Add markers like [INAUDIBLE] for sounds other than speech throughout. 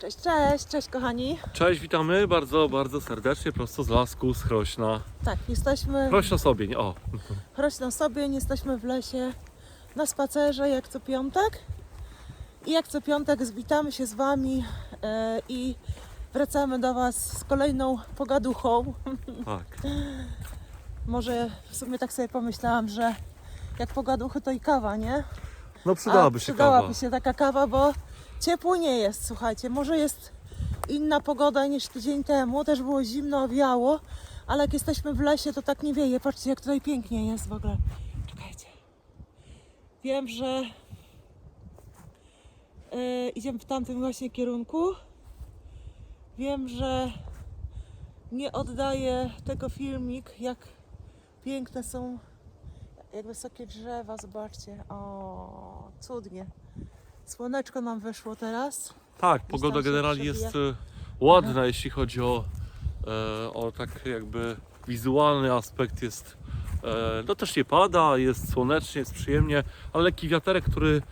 Cześć, cześć, cześć kochani. Cześć, witamy bardzo, bardzo serdecznie, prosto z lasku, z Chrośna. Tak, jesteśmy Chrośno sobie, nie? O, choć na sobie, nie jesteśmy w lesie na spacerze jak co piątek. I jak co piątek zwitamy się z Wami e, i wracamy do Was z kolejną pogaduchą. tak. [LAUGHS] Może w sumie tak sobie pomyślałam, że jak pogaduchy to i kawa, nie? No przydałaby A się przydałaby kawa. się taka kawa, bo ciepło nie jest, słuchajcie. Może jest inna pogoda niż tydzień temu, też było zimno, wiało, ale jak jesteśmy w lesie, to tak nie wieje. Patrzcie, jak tutaj pięknie jest w ogóle. Czekajcie. Wiem, że yy, idziemy w tamtym właśnie kierunku. Wiem, że nie oddaję tego filmik, jak piękne są jak wysokie drzewa, zobaczcie. O, cudnie. Słoneczko nam wyszło teraz. Tak, tam pogoda się generalnie przebija. jest e, ładna, jeśli chodzi o, e, o tak jakby wizualny aspekt jest, e, no też nie pada, jest słonecznie, jest przyjemnie, ale lekki wiaterek, który,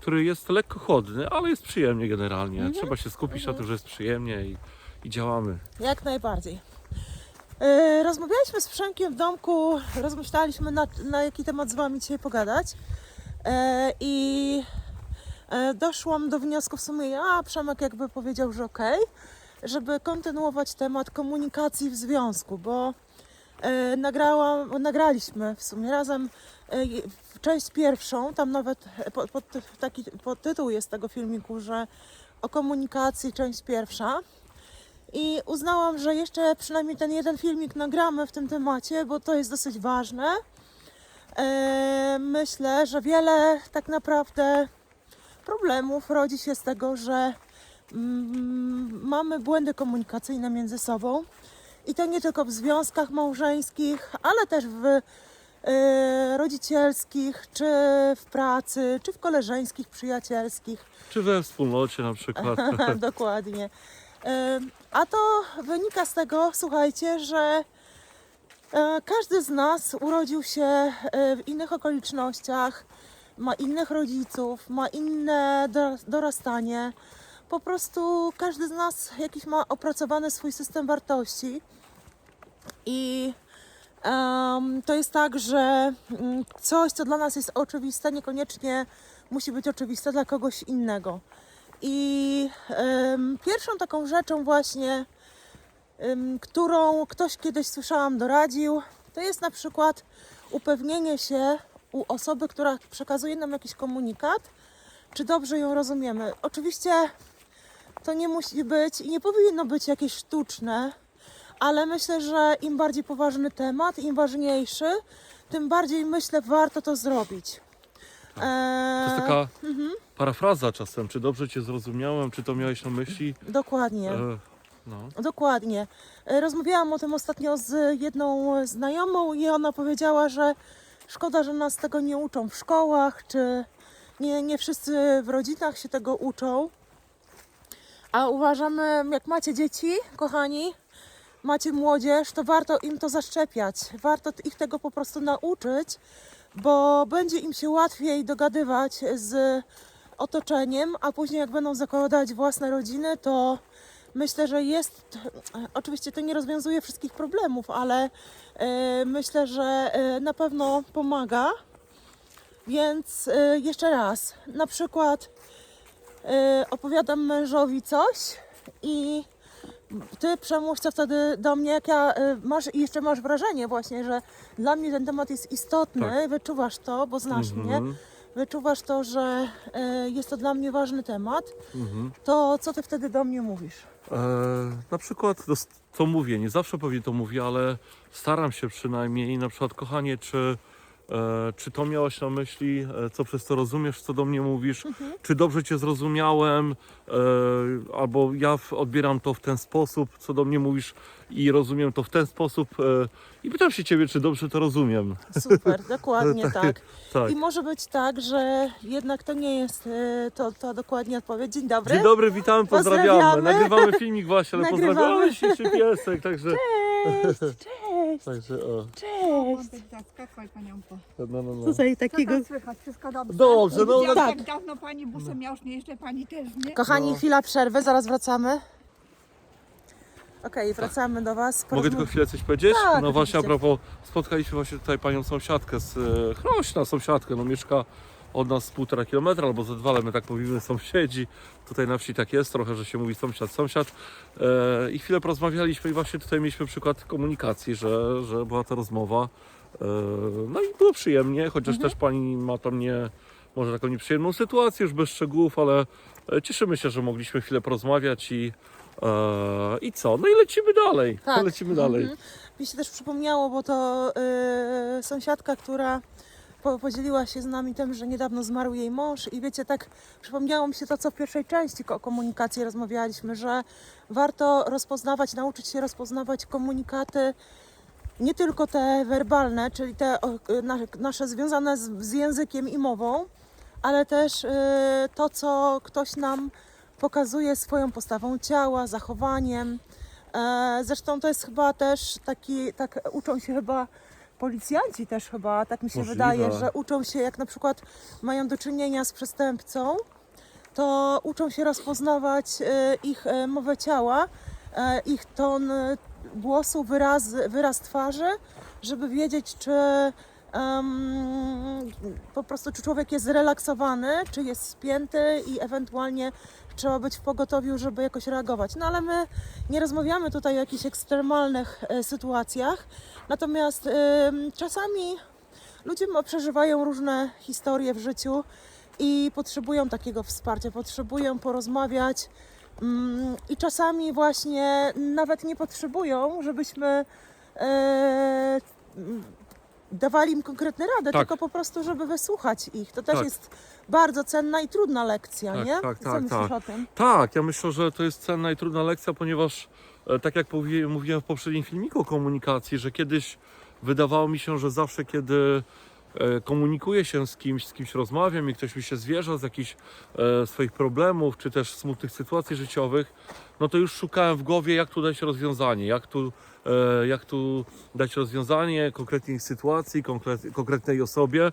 który jest lekko chłodny, ale jest przyjemnie generalnie. Mhm. Trzeba się skupić na tym, że jest przyjemnie i, i działamy. Jak najbardziej. Yy, rozmawialiśmy z Przemkiem w domku, rozmyślaliśmy na, na jaki temat z Wami dzisiaj pogadać. Yy, I doszłam do wniosku w sumie, a Przemek jakby powiedział, że okej, żeby kontynuować temat komunikacji w związku, bo yy, nagrałam, nagraliśmy w sumie razem yy, część pierwszą, tam nawet pod, pod, taki podtytuł jest tego filmiku, że o komunikacji część pierwsza. I uznałam, że jeszcze przynajmniej ten jeden filmik nagramy w tym temacie, bo to jest dosyć ważne. Myślę, że wiele tak naprawdę problemów rodzi się z tego, że mm, mamy błędy komunikacyjne między sobą. I to nie tylko w związkach małżeńskich, ale też w e, rodzicielskich, czy w pracy, czy w koleżeńskich, przyjacielskich. Czy we wspólnocie na przykład. [LAUGHS] Dokładnie. Ym, A to wynika z tego, słuchajcie, że e, każdy z nas urodził się w innych okolicznościach, ma innych rodziców, ma inne do- dorastanie. Po prostu każdy z nas jakiś ma opracowany swój system wartości. I em, to jest tak, że mm, coś, co dla nas jest oczywiste, niekoniecznie musi być oczywiste dla kogoś innego. I em, pierwszą taką rzeczą właśnie, em, którą ktoś kiedyś słyszałam, doradził, to jest na przykład upewnienie się u osoby, która przekazuje nam jakiś komunikat, czy dobrze ją rozumiemy. Oczywiście to nie musi być i nie powinno być jakieś sztuczne, ale myślę, że im bardziej poważny temat, im ważniejszy, tym bardziej myślę, warto to zrobić. To jest Eee, taka parafraza czasem, czy dobrze Cię zrozumiałem, czy to miałeś na myśli. Dokładnie. E, no. Dokładnie. Rozmawiałam o tym ostatnio z jedną znajomą i ona powiedziała, że szkoda, że nas tego nie uczą w szkołach, czy nie, nie wszyscy w rodzinach się tego uczą. A uważamy, jak macie dzieci, kochani, macie młodzież, to warto im to zaszczepiać. Warto ich tego po prostu nauczyć, bo będzie im się łatwiej dogadywać z otoczeniem, a później jak będą zakładać własne rodziny, to myślę, że jest. Oczywiście to nie rozwiązuje wszystkich problemów, ale e, myślę, że e, na pewno pomaga. Więc e, jeszcze raz, na przykład e, opowiadam mężowi coś i ty przemów co wtedy do mnie, jak ja e, masz i jeszcze masz wrażenie właśnie, że dla mnie ten temat jest istotny, Tak. wyczuwasz to, bo znasz mnie, Mhm, wyczuwasz to, że e, jest to dla mnie ważny temat, mhm. to co ty wtedy do mnie mówisz? E, na przykład, co mówię, nie zawsze pewnie to mówię, ale staram się przynajmniej, na przykład, kochanie, czy, czy to miałaś na myśli, e, co przez to rozumiesz, co do mnie mówisz, Mhm. czy dobrze Cię zrozumiałem, e, albo ja odbieram to w ten sposób, co do mnie mówisz i rozumiem to w ten sposób e, i pytam się Ciebie, czy dobrze to rozumiem. Super, [LAUGHS] dokładnie tak. Tak. I może być tak, że jednak to nie jest e, to, to dokładnie odpowiedź. Dzień dobry. Dzień dobry, witamy, pozdrawiamy. Pozdrawiamy. Nagrywamy filmik właśnie, ale [LAUGHS] Nagrywamy. pozdrawiamy dzisiejszy piesek, także Cześć, [LAUGHS] cześć. Cześć! Także o, Cześć! Zaskakuj paniąko. no, no, no. Tutaj Co takiego... tam słychać? Wszystko dobrze? Dobrze, no, Widziałam, tak. Jak dawno pani busem, ja już nie jeżdżę, pani też nie? Kochani, No. chwila przerwy, zaraz wracamy. Okej, wracamy do Was. Mogę tylko chwilę coś powiedzieć? Tak, no właśnie a oczywiście. propos, spotkaliśmy właśnie tutaj panią sąsiadkę z e, Chrośna, sąsiadkę, no mieszka od nas półtora kilometra albo ze dwa, ale my tak mówimy sąsiedzi. Tutaj na wsi tak jest trochę, że się mówi sąsiad, sąsiad. E, I chwilę porozmawialiśmy i właśnie tutaj mieliśmy przykład komunikacji, że, że była ta rozmowa. E, no i było przyjemnie, chociaż Mhm. też pani ma tam nie, może taką nieprzyjemną sytuację, już bez szczegółów, ale e, cieszymy się, że mogliśmy chwilę porozmawiać i, e, i co? No i lecimy dalej. Tak. [LAUGHS] Lecimy dalej. Mhm. Mi się też przypomniało, bo to yy, sąsiadka, która po, podzieliła się z nami tym, że niedawno zmarł jej mąż i wiecie, tak przypomniało mi się to, co w pierwszej części o komunikacji rozmawialiśmy, że warto rozpoznawać, nauczyć się rozpoznawać komunikaty nie tylko te werbalne, czyli te nasze związane z, z językiem i mową, ale też y, to, co ktoś nam pokazuje swoją postawą ciała, zachowaniem. E, Zresztą to jest chyba też taki, tak uczą się chyba policjanci też chyba, tak mi się Możliwe. wydaje, że uczą się jak na przykład mają do czynienia z przestępcą, to uczą się rozpoznawać e, ich e, mowę ciała, e, ich ton głosu, wyraz, wyraz twarzy, żeby wiedzieć, czy em, po prostu czy człowiek jest zrelaksowany, czy jest spięty i ewentualnie trzeba być w pogotowiu, żeby jakoś reagować. No ale my nie rozmawiamy tutaj o jakichś ekstremalnych e, sytuacjach, natomiast em, czasami ludzie przeżywają różne historie w życiu i potrzebują takiego wsparcia, potrzebują porozmawiać. mm, I czasami właśnie nawet nie potrzebują, żebyśmy e, dawali im konkretne rady, Tak. tylko po prostu, żeby wysłuchać ich. To też Tak. jest bardzo cenna i trudna lekcja, Tak, nie? tak, Co tak, myślisz tak. o tym? Tak, ja myślę, że to jest cenna i trudna lekcja, ponieważ e, tak jak mówiłem w poprzednim filmiku o komunikacji, że kiedyś wydawało mi się, że zawsze kiedy komunikuję się z kimś, z kimś rozmawiam i ktoś mi się zwierza z jakichś e, swoich problemów, czy też smutnych sytuacji życiowych, no to już szukałem w głowie, jak tu dać rozwiązanie, jak tu, e, jak tu dać rozwiązanie konkretnej sytuacji, konkret, konkretnej osobie.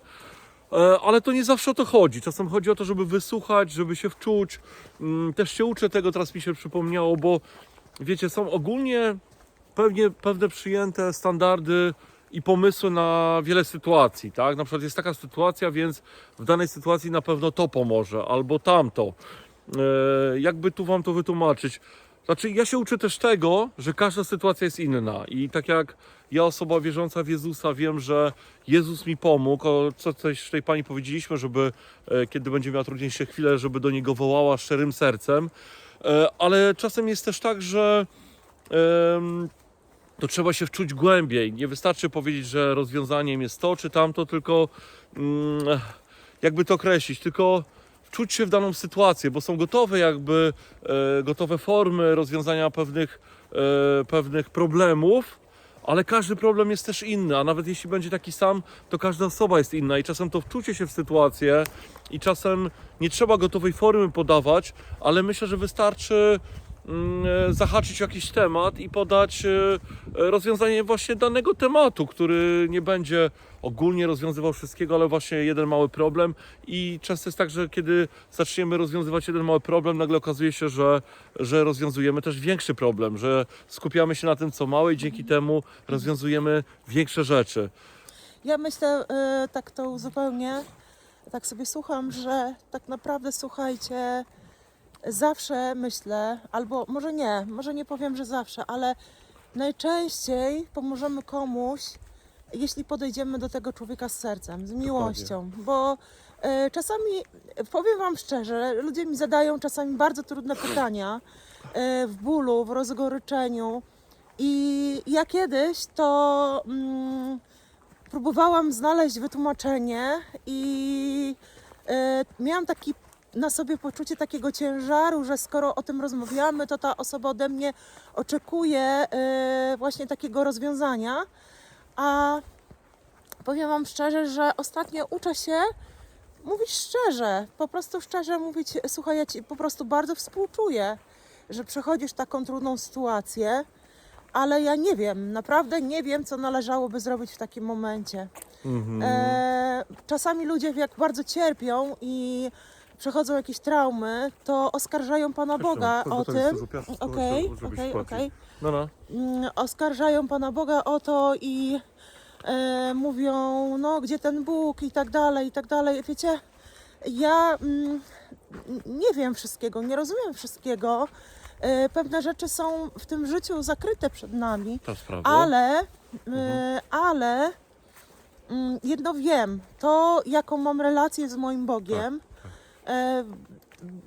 E, Ale to nie zawsze o to chodzi. Czasem chodzi o to, żeby wysłuchać, żeby się wczuć. Mm, Też się uczę tego, teraz mi się przypomniało, bo wiecie, są ogólnie pewnie pewne przyjęte standardy i pomysły na wiele sytuacji, tak? Na przykład jest taka sytuacja, więc w danej sytuacji na pewno to pomoże, albo tamto. E, Jakby tu wam to wytłumaczyć? Znaczy, ja się uczę też tego, że każda sytuacja jest inna i tak jak ja, osoba wierząca w Jezusa, wiem, że Jezus mi pomógł, o co coś tej pani powiedzieliśmy, żeby e, kiedy będzie miała trudniejsze chwile, żeby do Niego wołała szczerym sercem, E, ale czasem jest też tak, że to trzeba się wczuć głębiej. Nie wystarczy powiedzieć, że rozwiązaniem jest to czy tamto, tylko mm, jakby to określić, tylko wczuć się w daną sytuację, bo są gotowe jakby e, gotowe formy rozwiązania pewnych, e, pewnych problemów, ale każdy problem jest też inny, a nawet jeśli będzie taki sam, to każda osoba jest inna i czasem to wczucie się w sytuację i czasem nie trzeba gotowej formy podawać, ale myślę, że wystarczy zahaczyć o jakiś temat i podać e, e, rozwiązanie właśnie danego tematu, który nie będzie ogólnie rozwiązywał wszystkiego, ale właśnie jeden mały problem i często jest tak, że kiedy zaczniemy rozwiązywać jeden mały problem, nagle okazuje się, że, że rozwiązujemy też większy problem, że skupiamy się na tym, co małe i dzięki temu rozwiązujemy większe rzeczy. Ja myślę, tak to uzupełnię, tak sobie słucham, że tak naprawdę słuchajcie, zawsze myślę, albo może nie, może nie powiem, że zawsze, ale najczęściej pomożemy komuś, jeśli podejdziemy do tego człowieka z sercem, z miłością, bo y, czasami, powiem Wam szczerze, ludzie mi zadają czasami bardzo trudne pytania y, w bólu, w rozgoryczeniu i ja kiedyś to... Mm, próbowałam znaleźć wytłumaczenie i e, miałam taki na sobie poczucie takiego ciężaru, że skoro o tym rozmawiamy, to ta osoba ode mnie oczekuje e, właśnie takiego rozwiązania. A powiem Wam szczerze, że ostatnio uczę się mówić szczerze, po prostu szczerze mówić, słuchaj, ja Ci po prostu bardzo współczuję, że przechodzisz taką trudną sytuację, ale ja nie wiem, naprawdę nie wiem, co należałoby zrobić w takim momencie. Mhm. E, czasami ludzie, jak bardzo cierpią i przechodzą jakieś traumy, to oskarżają Pana Boga o tym. Okej, okej, okej. No, no. Mm, Oskarżają Pana Boga o to i e, mówią, no gdzie ten Bóg i tak dalej, i tak dalej. Wiecie, ja mm, nie wiem wszystkiego, nie rozumiem wszystkiego. E, pewne rzeczy są w tym życiu zakryte przed nami. Sprawa. Ale, Mhm. y, ale mm, jedno wiem, to jaką mam relację z moim Bogiem. E,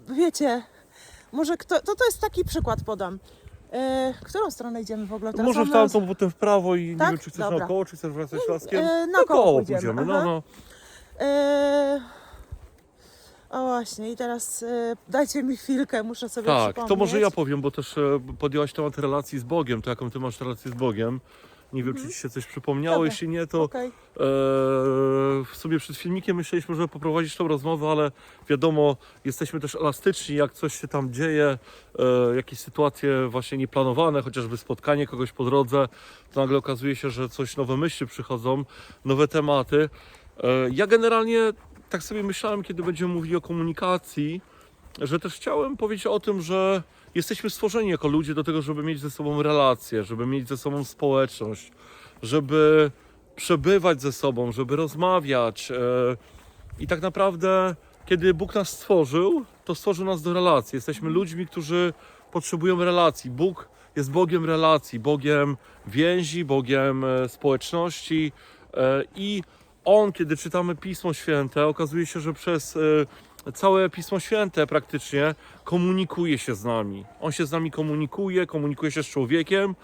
wiecie, może kto, to, to jest taki przykład podam. E, którą stronę idziemy w ogóle? Teraz Może w mamy- tamtą, potem w prawo i nie Tak? wiem, czy chcesz Dobra. naokoło, czy chcesz wracać laskiem. E, naokoło pójdziemy, no, aha. no. E, o właśnie, i teraz e, dajcie mi chwilkę, muszę sobie Tak, przypomnieć. to może ja powiem, bo też e, podjęłaś temat relacji z Bogiem, to jaką ty masz relację z Bogiem. Nie wiem, czy ci się coś przypomniało, Mhm. Dobra. jeśli nie, to Okej. e, sobie przed filmikiem myśleliśmy, żeby poprowadzić tą rozmowę, ale wiadomo, jesteśmy też elastyczni, jak coś się tam dzieje, e, jakieś sytuacje właśnie nieplanowane, chociażby spotkanie kogoś po drodze, to nagle okazuje się, że coś nowe myśli przychodzą, nowe tematy. E, ja generalnie tak sobie myślałem, kiedy będziemy mówili o komunikacji, że też chciałem powiedzieć o tym, że jesteśmy stworzeni jako ludzie do tego, żeby mieć ze sobą relacje, żeby mieć ze sobą społeczność, żeby przebywać ze sobą, żeby rozmawiać. e, I tak naprawdę, kiedy Bóg nas stworzył, to stworzył nas do relacji. Jesteśmy ludźmi, którzy potrzebują relacji. Bóg jest Bogiem relacji, Bogiem więzi, Bogiem e, społeczności e, i On, kiedy czytamy Pismo Święte, okazuje się, że przez całe Pismo Święte praktycznie komunikuje się z nami. On się z nami komunikuje, komunikuje się z człowiekiem,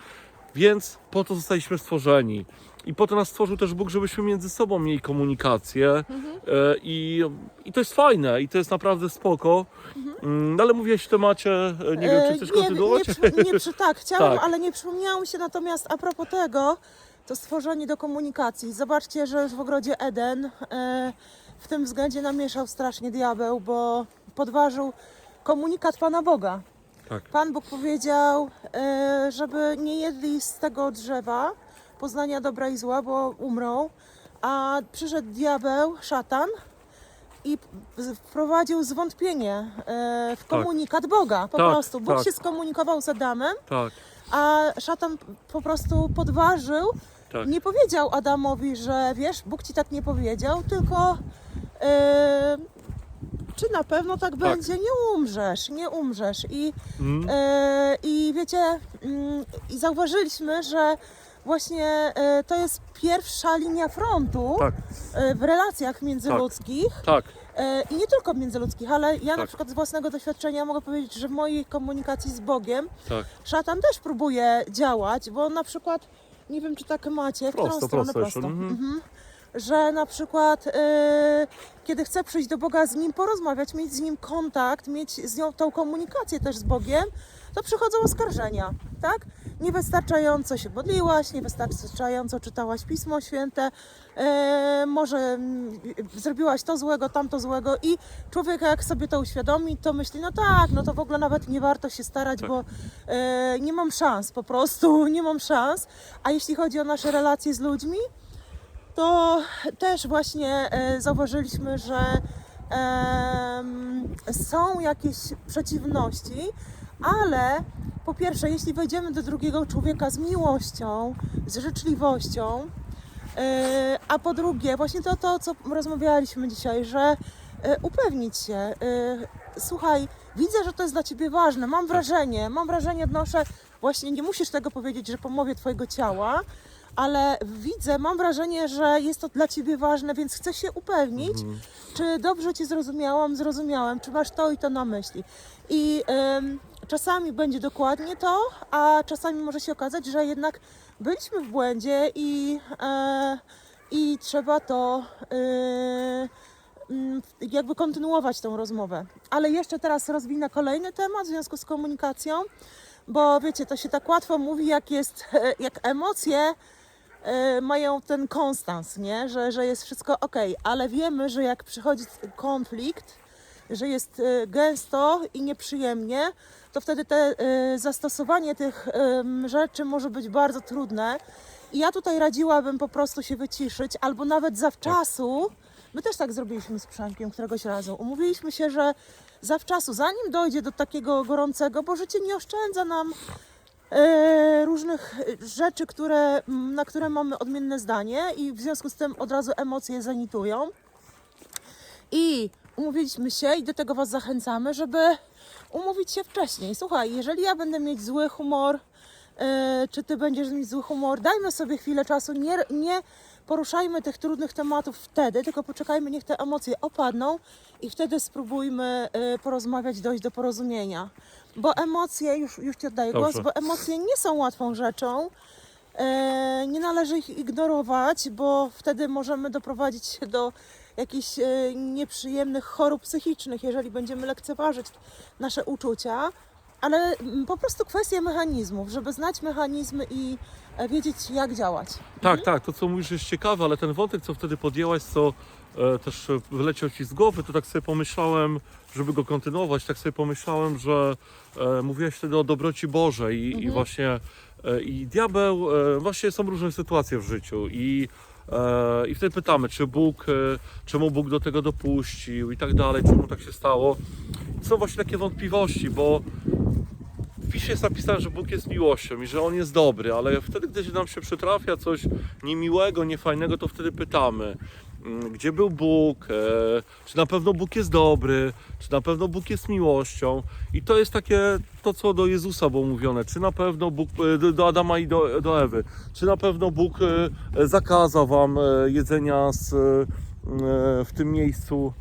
więc po to zostaliśmy stworzeni. I po to nas stworzył też Bóg, żebyśmy między sobą mieli komunikację. E, I, I to jest fajne, i to jest naprawdę spoko. No ale mówiłeś w temacie, e, nie wiem, czy chcesz E, nie, kontynuować? Nie, nie, przy, tak, [LAUGHS] chciałam, Tak. ale nie przypomniało mi się natomiast a propos tego, to stworzenie do komunikacji. Zobaczcie, że już w ogrodzie Eden e, w tym względzie namieszał strasznie diabeł, bo podważył komunikat Pana Boga. Tak. Pan Bóg powiedział, e, żeby nie jedli z tego drzewa poznania dobra i zła, bo umrą. A przyszedł diabeł, szatan i wprowadził zwątpienie e, w komunikat Boga. Po Tak, prostu. Bóg tak. się skomunikował z Adamem, Tak, a szatan po prostu podważył. Tak. Nie powiedział Adamowi, że wiesz, Bóg ci tak nie powiedział, tylko e, czy na pewno tak, będzie? Nie umrzesz, nie umrzesz. I Mm, E, I wiecie, i zauważyliśmy, że właśnie e, to jest pierwsza linia frontu tak, e, w relacjach międzyludzkich. tak, E, I nie tylko międzyludzkich, ale ja na Tak. przykład z własnego doświadczenia mogę powiedzieć, że w mojej komunikacji z Bogiem tak. szatan też próbuje działać, bo na przykład, nie wiem czy tak macie, w Prosto, którą stronę prosto prosto. mhm. Mhm. Że na przykład e, kiedy chcę przyjść do Boga, z Nim porozmawiać, mieć z Nim kontakt, mieć z nią tą komunikację też z Bogiem, to przychodzą oskarżenia, tak? Niewystarczająco się modliłaś, niewystarczająco czytałaś Pismo Święte, e, może mm, zrobiłaś to złego, tamto złego i człowiek jak sobie to uświadomi, to myśli, no tak, no to w ogóle nawet nie warto się starać, Tak. bo e, nie mam szans, po prostu [LAUGHS] nie mam szans. A jeśli chodzi o nasze relacje z ludźmi, to też właśnie e, zauważyliśmy, że em, są jakieś przeciwności, ale po pierwsze, jeśli wejdziemy do drugiego człowieka z miłością, z życzliwością, e, a po drugie, właśnie to, to co rozmawialiśmy dzisiaj, że e, upewnić się, e, słuchaj, widzę, że to jest dla ciebie ważne, mam wrażenie, mam wrażenie, odnoszę, właśnie nie musisz tego powiedzieć, że pomowie twojego ciała, ale widzę, mam wrażenie, że jest to dla ciebie ważne, więc chcę się upewnić, Mhm. czy dobrze cię zrozumiałam, zrozumiałem, czy masz to i to na myśli. I czasami będzie dokładnie to, a czasami może się okazać, że jednak byliśmy w błędzie i, e, i trzeba to e, mm, jakby kontynuować tą rozmowę. Ale jeszcze teraz rozwinę kolejny temat w związku z komunikacją, bo wiecie, to się tak łatwo mówi, jak jest, [LAUGHS] jak emocje e, mają ten konstans, nie? Że, że jest wszystko ok, ale wiemy, że jak przychodzi konflikt, że jest e, gęsto i nieprzyjemnie, to wtedy te, e, zastosowanie tych rzeczy może być bardzo trudne. I ja tutaj radziłabym po prostu się wyciszyć, albo nawet zawczasu. My też tak zrobiliśmy z Przemkiem któregoś razu. Umówiliśmy się, że zawczasu, zanim dojdzie do takiego gorącego, bo życie nie oszczędza nam e, różnych rzeczy, które, na które mamy odmienne zdanie i w związku z tym od razu emocje zanitują. I umówiliśmy się i do tego Was zachęcamy, żeby umówić się wcześniej. Słuchaj, jeżeli ja będę mieć zły humor, e, czy Ty będziesz mieć zły humor, dajmy sobie chwilę czasu, nie, nie poruszajmy tych trudnych tematów wtedy, tylko poczekajmy, niech te emocje opadną i wtedy spróbujmy e, porozmawiać, dojść do porozumienia. Bo emocje, już, już Ci oddaję Dobrze. głos, bo emocje nie są łatwą rzeczą. E, nie należy ich ignorować, bo wtedy możemy doprowadzić się do jakichś e, nieprzyjemnych chorób psychicznych, jeżeli będziemy lekceważyć nasze uczucia, ale mm, po prostu kwestia mechanizmów, żeby znać mechanizmy i e, wiedzieć, jak działać. Tak, tak, to co mówisz jest ciekawe, ale ten wątek, co wtedy podjęłaś, co e, też wyleciał ci z głowy, to tak sobie pomyślałem, żeby go kontynuować, tak sobie pomyślałem, że e, mówiłaś wtedy o dobroci Bożej i, i Mhm. właśnie e, i diabeł, e, właśnie są różne sytuacje w życiu i i wtedy pytamy, czy Bóg, e, czemu Bóg do tego dopuścił i tak dalej, czemu tak się stało. Są właśnie takie wątpliwości, bo w pisie jest napisane, że Bóg jest miłością i że On jest dobry, ale wtedy, gdy nam się przytrafia coś niemiłego, niefajnego, to wtedy pytamy, gdzie był Bóg, e, czy na pewno Bóg jest dobry, czy na pewno Bóg jest miłością. I to jest takie, to co do Jezusa było mówione, czy na pewno Bóg, e, do, Adama i do, do Ewy, czy na pewno Bóg e, zakazał wam jedzenia z, w tym miejscu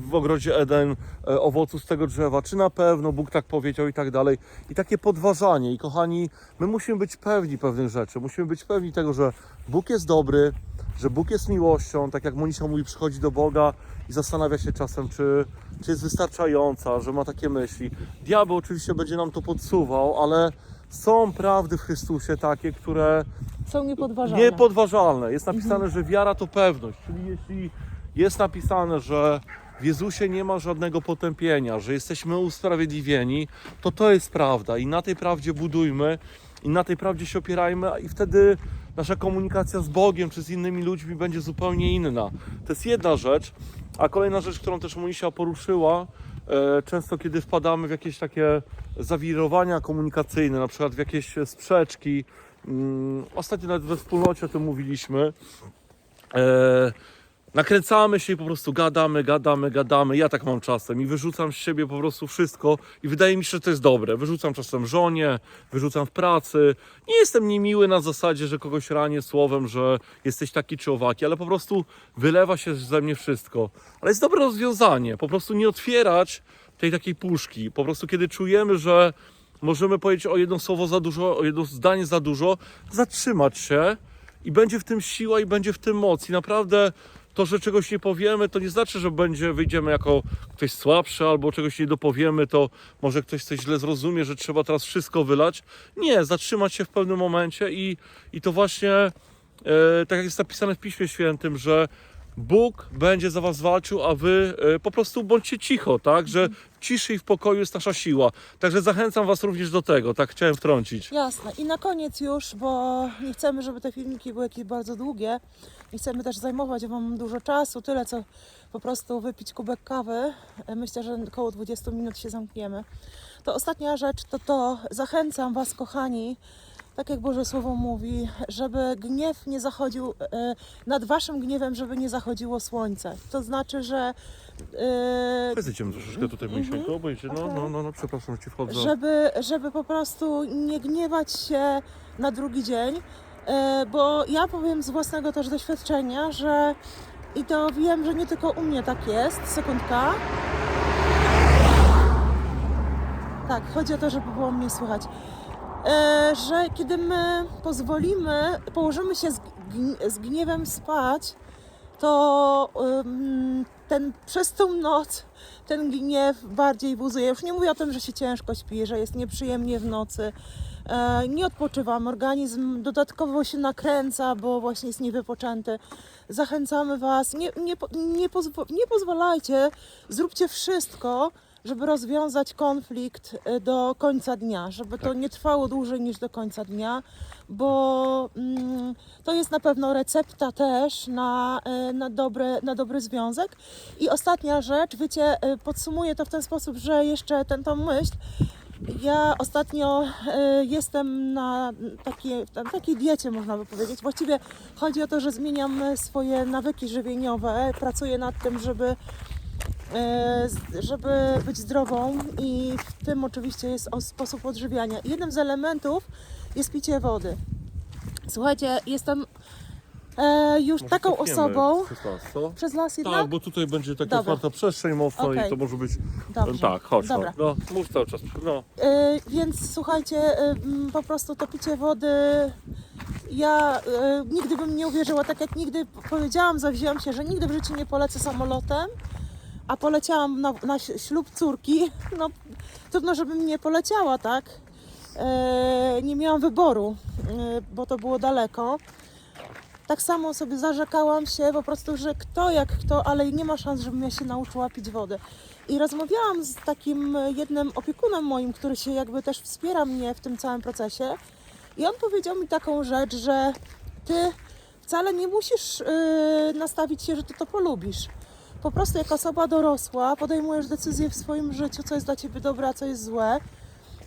w ogrodzie Eden owocu z tego drzewa, czy na pewno Bóg tak powiedział i tak dalej. I takie podważanie. I kochani, my musimy być pewni pewnych rzeczy. Musimy być pewni tego, że Bóg jest dobry, że Bóg jest miłością, tak jak Monisia mówi, przychodzi do Boga i zastanawia się czasem, czy, czy jest wystarczająca, że ma takie myśli. Diabeł oczywiście będzie nam to podsuwał, ale są prawdy w Chrystusie takie, które Są niepodważalne. Niepodważalne. Jest napisane, że wiara to pewność. Czyli jeśli jest napisane, że w Jezusie nie ma żadnego potępienia, że jesteśmy usprawiedliwieni, to to jest prawda i na tej prawdzie budujmy i na tej prawdzie się opierajmy i wtedy nasza komunikacja z Bogiem czy z innymi ludźmi będzie zupełnie inna. To jest jedna rzecz, a kolejna rzecz, którą też Monisia poruszyła, e, często kiedy wpadamy w jakieś takie zawirowania komunikacyjne, na przykład w jakieś sprzeczki, Mm, Ostatnio nawet we wspólnocie o tym mówiliśmy. Nakręcamy się i po prostu gadamy, gadamy, gadamy. Ja tak mam czasem i wyrzucam z siebie po prostu wszystko i wydaje mi się, że to jest dobre. Wyrzucam czasem żonie, wyrzucam w pracy. Nie jestem niemiły na zasadzie, że kogoś ranię słowem, że jesteś taki czy owaki, ale po prostu wylewa się ze mnie wszystko. Ale jest dobre rozwiązanie. Po prostu nie otwierać tej takiej puszki. Po prostu kiedy czujemy, że możemy powiedzieć o jedno słowo za dużo, o jedno zdanie za dużo, zatrzymać się i będzie w tym siła i będzie w tym moc. I naprawdę to, że czegoś nie powiemy, to nie znaczy, że będzie, wyjdziemy jako ktoś słabszy albo czegoś nie dopowiemy, to może ktoś coś źle zrozumie, że trzeba teraz wszystko wylać. Nie, zatrzymać się w pewnym momencie i, i to właśnie, e, tak jak jest napisane w Piśmie Świętym, że Bóg będzie za was walczył, a wy e, po prostu bądźcie cicho, tak? Że w ciszy i w pokoju jest nasza siła. Także zachęcam was również do tego, tak chciałem wtrącić. Jasne. I na koniec już, bo nie chcemy, żeby te filmiki były jakieś bardzo długie. Nie chcemy też zajmować Wam dużo czasu, tyle co po prostu wypić kubek kawy. E, Myślę, że około 20 minut się zamkniemy. To ostatnia rzecz, to to zachęcam Was, kochani, tak jak Boże Słowo mówi, żeby gniew nie zachodził, e, nad Waszym gniewem, żeby nie zachodziło słońce. To znaczy, że Powiedzcie troszeczkę tutaj, Monisieńko, bo idzie, no, no, no, no, przepraszam, ci wchodzę. żeby, żeby po prostu nie gniewać się na drugi dzień, e, bo ja powiem z własnego też doświadczenia, że i to wiem, że nie tylko u mnie tak jest, sekundka. Tak, chodzi o to, żeby było mnie słychać. E, że kiedy my pozwolimy, położymy się z, gni- z gniewem spać, to ten przez tą noc ten gniew bardziej buzuje. Już nie mówię o tym, że się ciężko śpi, że jest nieprzyjemnie w nocy. E, nie odpoczywam, organizm dodatkowo się nakręca, bo właśnie jest niewypoczęty. Zachęcamy Was, nie, nie, nie, pozwo- nie pozwalajcie, zróbcie wszystko, żeby rozwiązać konflikt e, do końca dnia, żeby to nie trwało dłużej niż do końca dnia, bo mm, to jest na pewno recepta też na, e, na, dobre, na dobry związek. I ostatnia rzecz, wiecie, e, podsumuję to w ten sposób, że jeszcze ten tą myśl. Ja ostatnio jestem na takiej, na takiej diecie, można by powiedzieć. Właściwie chodzi o to, że zmieniam swoje nawyki żywieniowe, pracuję nad tym, żeby żeby być zdrową i w tym oczywiście jest o sposób odżywiania. Jednym z elementów jest picie wody. Słuchajcie, jestem e, już Może taką cofniemy osobą przez las, co? przez las jednak. Tak, bo tutaj będzie taka Dobra. otwarta przestrzeń mocno Okej. i to może być... Dobrze. Tak, chodź, Dobra. chodź. No, mów cały czas. No. E, więc słuchajcie, e, m, po prostu to picie wody. Ja e, nigdy bym nie uwierzyła, tak jak nigdy powiedziałam, zawzięłam się, że nigdy w życiu nie polecę samolotem, a poleciałam na, na ślub córki. [LAUGHS] No, trudno, żebym nie poleciała, tak? E, nie miałam wyboru, e, bo to było daleko. Tak samo sobie zarzekałam się po prostu, że kto jak kto, ale nie ma szans, żebym ja się nauczyła pić wody. I rozmawiałam z takim jednym opiekunem moim, który się jakby też wspiera mnie w tym całym procesie. I on powiedział mi taką rzecz, że ty wcale nie musisz yy, nastawić się, że ty to polubisz. Po prostu jako osoba dorosła podejmujesz decyzję w swoim życiu, co jest dla ciebie dobre, a co jest złe.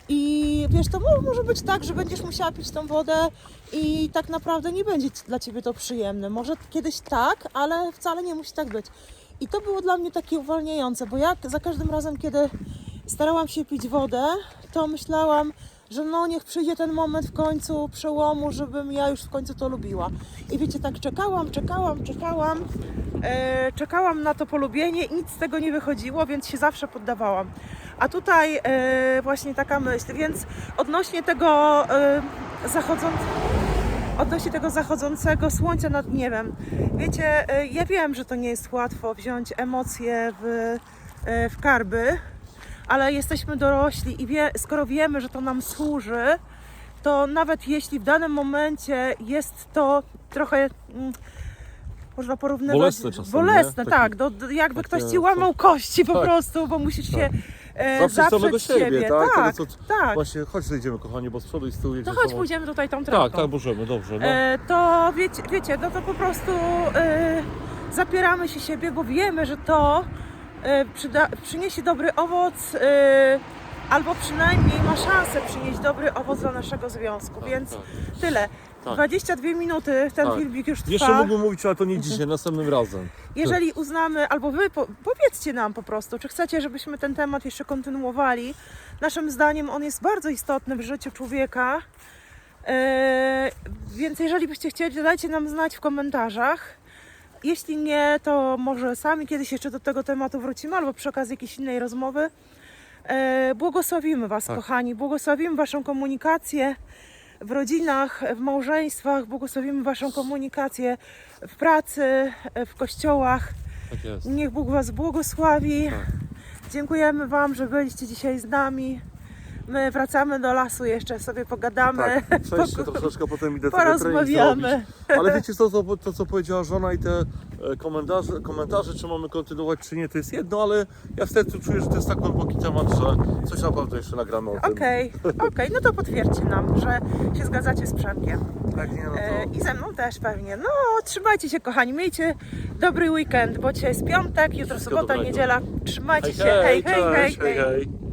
I wiesz, to mo- może być tak, że będziesz musiała pić tą wodę i tak naprawdę nie będzie dla ciebie to przyjemne. Może kiedyś tak, ale wcale nie musi tak być. I to było dla mnie takie uwalniające, bo jak za każdym razem, kiedy starałam się pić wodę, to myślałam, że no niech przyjdzie ten moment w końcu przełomu, żebym ja już w końcu to lubiła. I wiecie, tak czekałam, czekałam, czekałam, e, czekałam na to polubienie i nic z tego nie wychodziło, więc się zawsze poddawałam. A tutaj e, właśnie taka myśl, więc odnośnie tego e, zachodzącego odnośnie tego zachodzącego słońca nad niebem. Wiecie, e, ja wiem, że to nie jest łatwo wziąć emocje w, e, w karby, ale jesteśmy dorośli i wie, skoro wiemy, że to nam służy, to nawet jeśli w danym momencie jest to trochę. Można porównywać. Bolesne czasem, Bolesne, nie? tak. Do, do, jakby takie ktoś ci łamał kości po Tak. prostu, bo musisz się e, Zawsze zaprzeć samego siebie, tak? Tak, Tego, co- tak. Właśnie, chodź zejdziemy, kochani, bo z przodu i z tyłu To jedzie chodź, samochód. pójdziemy tutaj tą trasą. Tak, tak, możemy, dobrze. No. E, to wiecie, wiecie, no to po prostu e, zapieramy się siebie, bo wiemy, że to e, przyda, przyniesie dobry owoc, e, albo przynajmniej ma szansę przynieść dobry owoc dla naszego związku, Tak, więc tak. tyle. Tak. 22 minuty ten Tak. filmik już trwa. Jeszcze mógłbym mówić, ale to nie dzisiaj, następnym razem. Jeżeli uznamy, albo wy po, powiedzcie nam po prostu, czy chcecie, żebyśmy ten temat jeszcze kontynuowali. Naszym zdaniem on jest bardzo istotny w życiu człowieka. Eee, więc jeżeli byście chcieli, dajcie nam znać w komentarzach. Jeśli nie, to może sami kiedyś jeszcze do tego tematu wrócimy, albo przy okazji jakiejś innej rozmowy. Eee, błogosławimy Was, Tak. kochani, błogosławimy Waszą komunikację w rodzinach, w małżeństwach, błogosławimy Waszą komunikację w pracy, w kościołach. Tak jest. Niech Bóg Was błogosławi. Tak. Dziękujemy Wam, że byliście dzisiaj z nami. My wracamy do lasu, jeszcze sobie pogadamy. Tak, [LAUGHS] przejść się troszeczkę, potem idę Porozmawiamy. Ale wiecie co, to, to co powiedziała żona i te e, komentarze, komentarze, czy mamy kontynuować, czy nie, to jest jedno, ale ja w sercu czuję, że to jest tak głęboki temat, że coś naprawdę jeszcze nagramy o tym. Okej, okej, no to potwierdźcie nam, że się zgadzacie z Przemkiem. Tak, nie, no E, to... I ze mną też pewnie. No, trzymajcie się kochani, miejcie dobry weekend, bo dzisiaj jest piątek, jutro Wszystkiego sobota, dobrego. niedziela. Trzymajcie Hej, się, hej, hej, hej. cześć, hej. hej. hej.